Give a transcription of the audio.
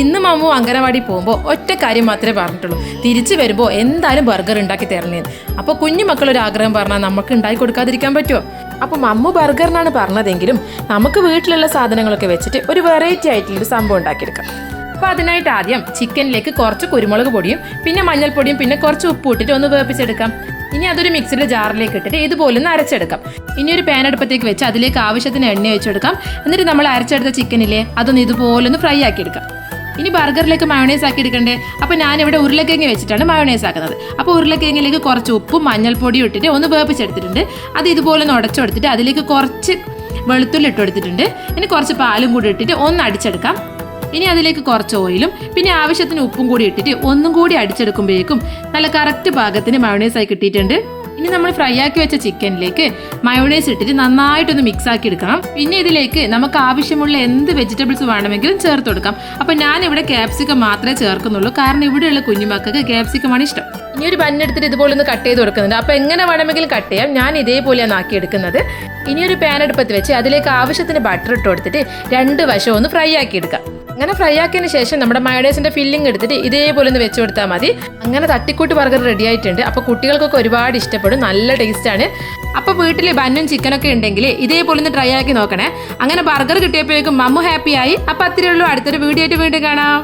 ഇന്ന് മമ്മു അംഗനവാടി പോകുമ്പോൾ ഒറ്റ കാര്യം മാത്രമേ പറഞ്ഞിട്ടുള്ളൂ. തിരിച്ചു വരുമ്പോൾ എന്തായാലും ബർഗർ ഉണ്ടാക്കി തരണേന്ന്. അപ്പോൾ കുഞ്ഞു മക്കളൊരു ആഗ്രഹം പറഞ്ഞാൽ നമുക്ക് ഉണ്ടാക്കി കൊടുക്കാതിരിക്കാൻ പറ്റുമോ അപ്പോൾ മമ്മു ബർഗറിനാണ് പറഞ്ഞതെങ്കിലും നമുക്ക് വീട്ടിലുള്ള സാധനങ്ങളൊക്കെ വെച്ചിട്ട് ഒരു വെറൈറ്റി ആയിട്ടുള്ളൊരു സംഭവം ഉണ്ടാക്കിയെടുക്കാം. അപ്പോൾ അതിനായിട്ട് ആദ്യം ചിക്കനിലേക്ക് കുറച്ച് കുരുമുളക് പൊടിയും പിന്നെ മഞ്ഞൾപ്പൊടിയും പിന്നെ കുറച്ച് ഉപ്പ് ഇട്ടിട്ട് ഒന്ന് വേപ്പിച്ചെടുക്കാം ഇനി അതൊരു മിക്സിയുടെ ജാറിലേക്ക് ഇട്ടിട്ട് ഇതുപോലെ ഒന്ന് അരച്ചെടുക്കാം. ഇനി ഒരു പാൻ അടുപ്പത്തേക്ക് വെച്ച് അതിലേക്ക് ആവശ്യത്തിന് എണ്ണ വെച്ചെടുക്കാം എന്നിട്ട് നമ്മൾ അരച്ചെടുത്ത ചിക്കനിലെ അതൊന്ന് ഇതുപോലെ ഒന്ന് ഫ്രൈ ആക്കി എടുക്കാം ഇനി ബർഗറിലേക്ക് മയോണൈസ് ആക്കി എടുക്കണ്ടേ? അപ്പോൾ ഞാനിവിടെ ഉരുളക്കിഴങ്ങ് വെച്ചിട്ടാണ് മയോണൈസ് ആക്കുന്നത്. അപ്പോൾ ഉരുളക്കിഴങ്ങിലേക്ക് കുറച്ച് ഉപ്പും മഞ്ഞൾപ്പൊടിയും ഇട്ടിട്ട് ഒന്ന് വേപ്പിച്ചെടുത്തിട്ടുണ്ട് അത് ഇതുപോലെ ഒന്ന് ഉടച്ചെടുത്തിട്ട് അതിലേക്ക് കുറച്ച് വെളുത്തുള്ളി ഇട്ട് കൊടുത്തിട്ടുണ്ട്. ഇനി കുറച്ച് പാലും കൂടി ഇട്ടിട്ട് ഒന്ന് അടിച്ചെടുക്കാം. ഇനി അതിലേക്ക് കുറച്ച് ഓയിലും പിന്നെ ആവശ്യത്തിന് ഉപ്പും കൂടി ഇട്ടിട്ട് ഒന്നും കൂടി അടിച്ചെടുക്കുമ്പോഴേക്കും നല്ല കറക്റ്റ് പാകത്തിന് മയോണൈസ് ആയി കിട്ടിയിട്ടുണ്ട്. ഇനി നമ്മൾ ഫ്രൈ ആക്കി വെച്ച ചിക്കനിലേക്ക് മയോണൈസ് ഇട്ടിട്ട് നന്നായിട്ടൊന്ന് മിക്സ് ആക്കി എടുക്കണം. പിന്നെ ഇതിലേക്ക് നമുക്ക് ആവശ്യമുള്ള എന്ത് വെജിറ്റബിൾസ് വേണമെങ്കിലും ചേർത്ത് കൊടുക്കാം. അപ്പം ഞാൻ ഇവിടെ ക്യാപ്സിക്കം മാത്രമേ ചേർക്കുന്നുള്ളൂ. കാരണം ഇവിടെയുള്ള കുഞ്ഞുമക്കൾക്ക് ക്യാപ്സിക്കമാണ് ഇഷ്ടം. ഇനി ഒരു ബണ്ണെടുത്തിട്ട് ഇതുപോലെ ഒന്ന് കട്ട് ചെയ്ത് കൊടുക്കുന്നുണ്ട്. അപ്പോൾ എങ്ങനെ വേണമെങ്കിലും കട്ട് ചെയ്യാം. ഞാൻ ഇതേപോലെയാണ് ആക്കി എടുക്കുന്നത്. ഇനി ഒരു പാൻ അടുപ്പത്ത് വെച്ച് അതിലേക്ക് ആവശ്യത്തിന് ബട്ടർ ഇട്ട് കൊടുത്തിട്ട് രണ്ട് വശം ഒന്ന് ഫ്രൈ ആക്കി എടുക്കാം. അങ്ങനെ ഫ്രൈ ആക്കിയതിന് ശേഷം നമ്മുടെ മയോണൈസിന്റെ ഫില്ലിംഗ് എടുത്തിട്ട് ഇതേപോലെ ഒന്ന് വെച്ച് കൊടുത്താൽ മതി. അങ്ങനെ തട്ടിക്കൂട്ട് ബർഗർ റെഡി ആയിട്ടുണ്ട്. അപ്പോൾ കുട്ടികൾക്കൊക്കെ ഒരുപാട് ഇഷ്ടപ്പെടും. നല്ല ടേസ്റ്റ് ആണ്. അപ്പോൾ വീട്ടിൽ ബന്നും ചിക്കനൊക്കെ ഉണ്ടെങ്കിൽ ഇതേപോലെ ഒന്ന് ട്രൈ ആക്കി നോക്കണേ. അങ്ങനെ ബർഗർ കിട്ടിയപ്പോഴേക്കും മമ്മു ഹാപ്പിയായി അപ്പോൾ അത്രയേ ഉള്ളൂ. അടുത്തൊരു വീഡിയോ ആയിട്ട് വീണ്ടും കാണാം.